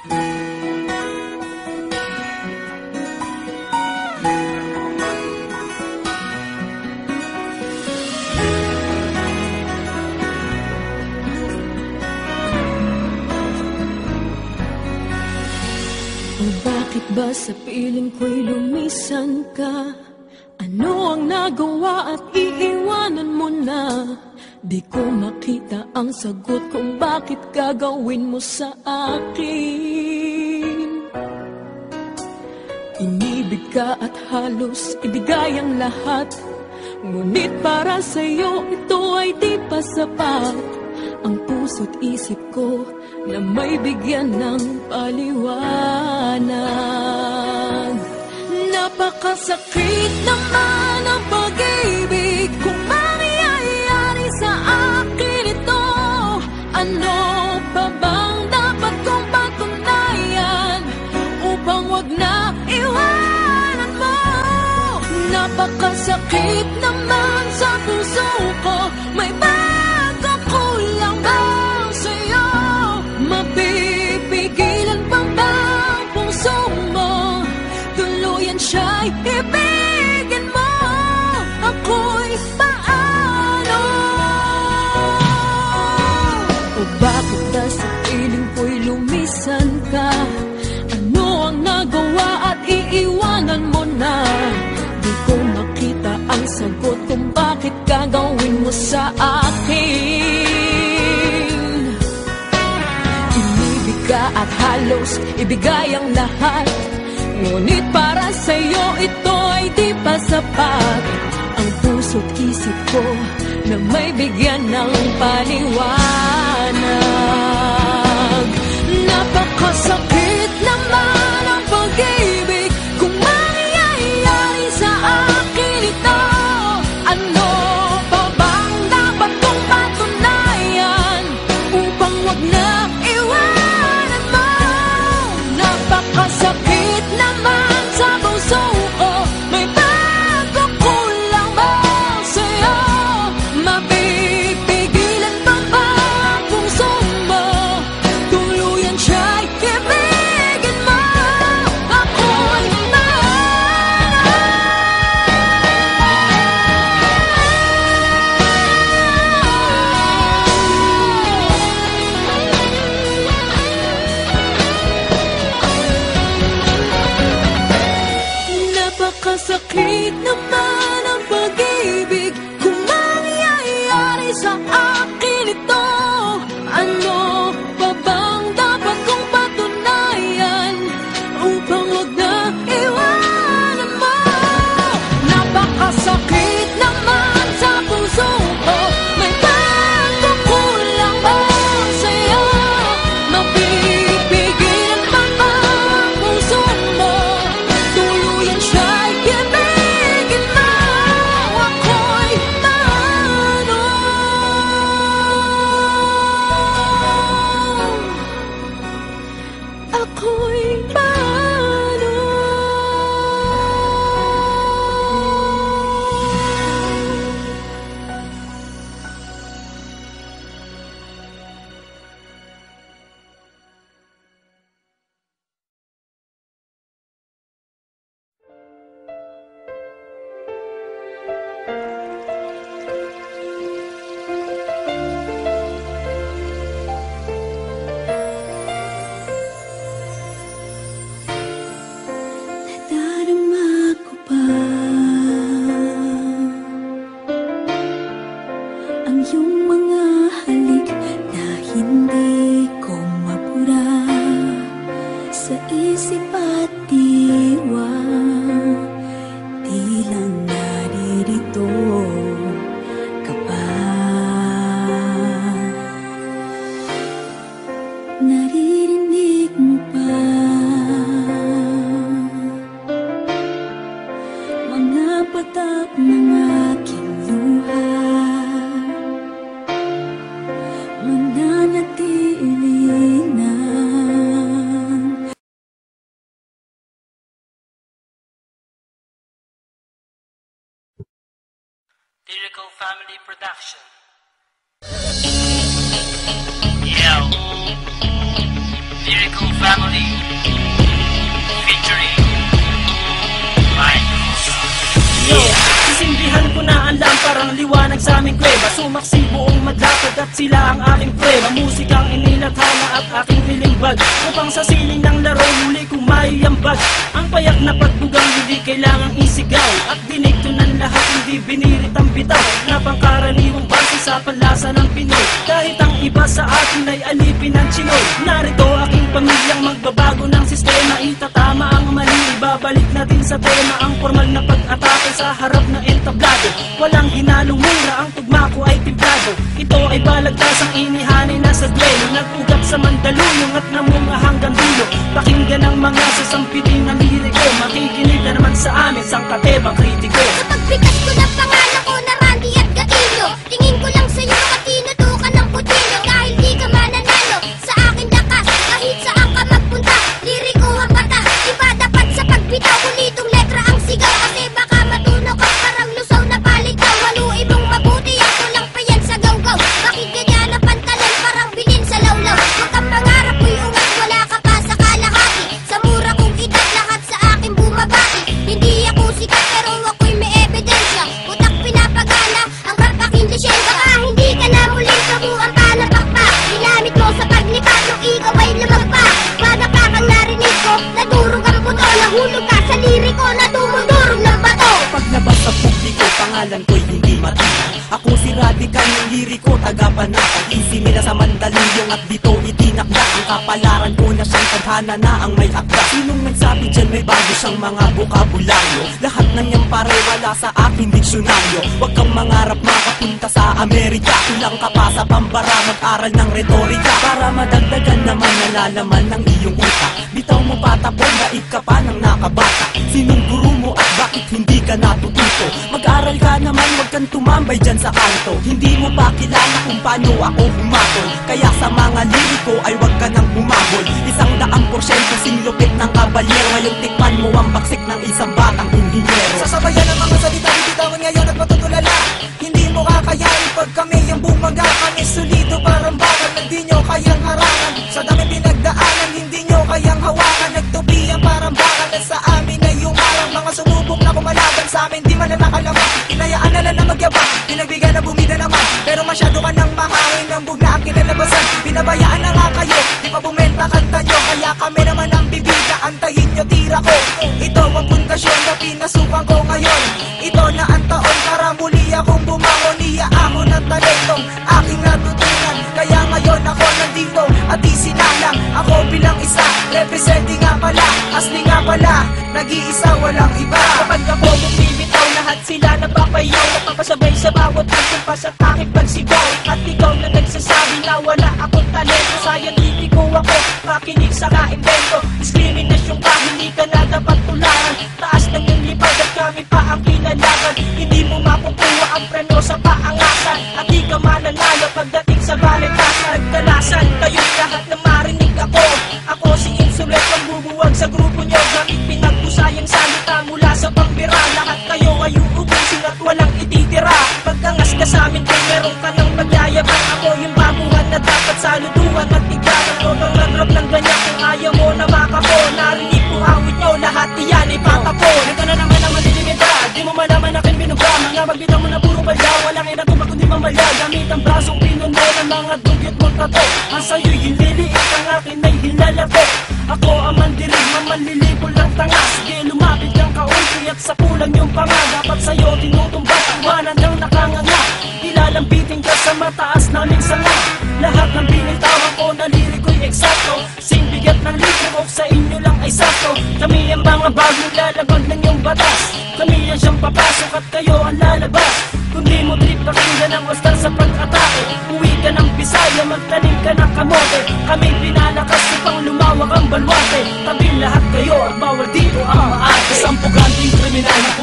Bakit ba sa piling ko'y lumisan ka? Ano ang nagawa at iiwanan mo na? Di ko makita ang sagot kung bakit gagawin mo sa akin. Inibig ka at halos ibigay ang lahat. Ngunit para sa'yo ito ay di pa sapat. Ang puso't isip ko na may bigyan ng paliwanag. Napakasakit naman ang pag-ibig Kung Ano pa bang dapat kong patunayan Upang wag na iwanan mo? Napakasakit naman sa puso ko. May bago kulang ba sa'yo? Mapipigilan pa ba ang puso mo? Tuluyan siya'y ibigin mo. Ako'y at iiwanan mo na. Di ko makita ang sagot kung bakit gagawin mo sa akin. Inibig ka at halos ibigay ang lahat. Ngunit para sa'yo ito ay di pa sapat. Ang puso't isip ko na may bigyan ng paliwanag liwanag sa aming kuweba Sumaksi buong madlakad at sila ang aking prueba Musikang inilathala at aking nilimbag Upang sa siling ng laro muli kong maiambag Ang payak na pagbugang hindi kailangang isigaw. At dinikto ng lahat hindi binirit ang bitaw. Na pangkaraniwang base sa panlasa ng Pinoy. Kahit ang iba sa akin ay alipin ng Chinoy. Narito aking pamilyang magbabago ng sistema. Itatama ang mali, ibabalik natin sa tema. Ang formal na pag-atake sa harap na entablado Walang hinalong mura, ang tugma ko ay timplado Ito ay balagtasang inihani na sa duelo. Nag-ugat sa mandaluyong at namunga hanggang dulo. Pakinggan ang mga sasampitin na liriko Makikinig na naman sa amin, sang katebang kritiko pangalan ko'y matinag Ako si Radical ng liriko, taga-panatag Easy nila sa Mandaluyong at dito itinakda. Ang kapalaran ko na siyang tadhana na ang may akda. Sinong nagsabi dyan may bago siyang mga bukabularyo. Lahat ng yan pare wala sa aking diksyonaryo. Huwag kang mangarap makapunta sa Amerika. Kulang ka pa sa pambara, mag-aral ng retorika. Para madagdagan naman nalalaman ng iyong utak. Bitaw mo patapon, daig ka pa ng nakabata. Sinong guru mo at bakit hindi ka natututo? Mag-aral ka naman, wag kang tumambay dyan sa kanto Hindi mo pa kilala kung paano ako humatol Kaya sa mga liriko ay wag ka nang humabol. Isang daang porsyento singlupit ng kabalyero. Ngayong tikman mo ang baksik ng isang batang Inayaan na lang na bumida naman. Pero masyado ka nang mahangin Ang bug na ang kinalabasan. Pinabayaan na nga kayo. Di pa bumenta kanta nyo. Kaya kami naman ang bibida. Antayin nyo tira ko. Ito ang pundasyon na pinasukan ko ngayon. Ito na ang taon para muli akong bumangon. Iya ako ng talentong aking natutunan. Kaya ngayon ako nandito. At di sinalang Ako bilang isa, representing nga pala. Asli nga pala, nag-iisa walang iba. Kapag ako bumibitaw, lahat sila napapayaw Napapasabay sa bawat pagkumpas at aking pagsigaw At ikaw na nagsasabi na wala akong talento. Scientifico ako, makinig sa kaimbento Ang brasong pinuno ng mga dugyot mong tato Ang sa'yo'y hililiit, ang akin ay hilalako Ako ang mandirig, mamanlilipol ng tanga. Sige lumapit kang kaunti at sa kulang yung panga Dapat sa'yo tinutumba, iwanan ng nakanganga. Ilalambitin ka sa mataas naming sanga Lahat ng binitawan ko na liriko'y eksakto. Sing ng libro sa inyo lang ay sakto. Kami ang mga bagong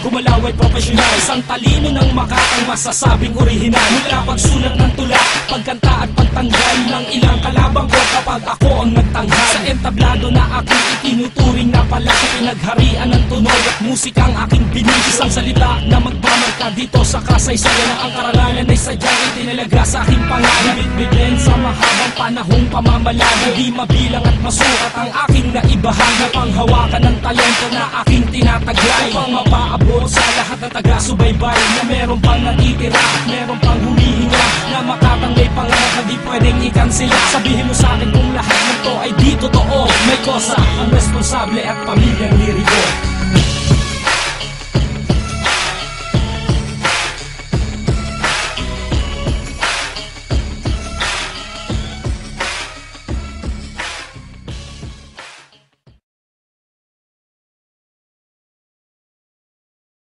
kung gumalaw ay profesional Isang talino ng makatang masasabing orihinal. Mula pagsulat ng tula, pagkanta at pagtanggal Ng ilang kalabang ko kapag ako ang nagtanghal. Sa entablado na aking itinuturing na pala Sa pinagharian ng tunog at musikang aking binig Isang salita na magmamarka dito sa kasaysayan. Na ang karangalan ay sadyang itinalaga sa aking pangalan. Bitbitin sa mahabang panahong pamamalagi Di mabilang at masukat ang aking naibahan Na panghawakan ng talento na aking tinataglay. Upang mapaabot sa lahat na taga-subaybay Na meron pang natitira at meron pang humihinga Na makatang may pangarap na di pwedeng ikansila Sabihin mo sa akin kung lahat ng to ay di totoo. May kosa ang responsable at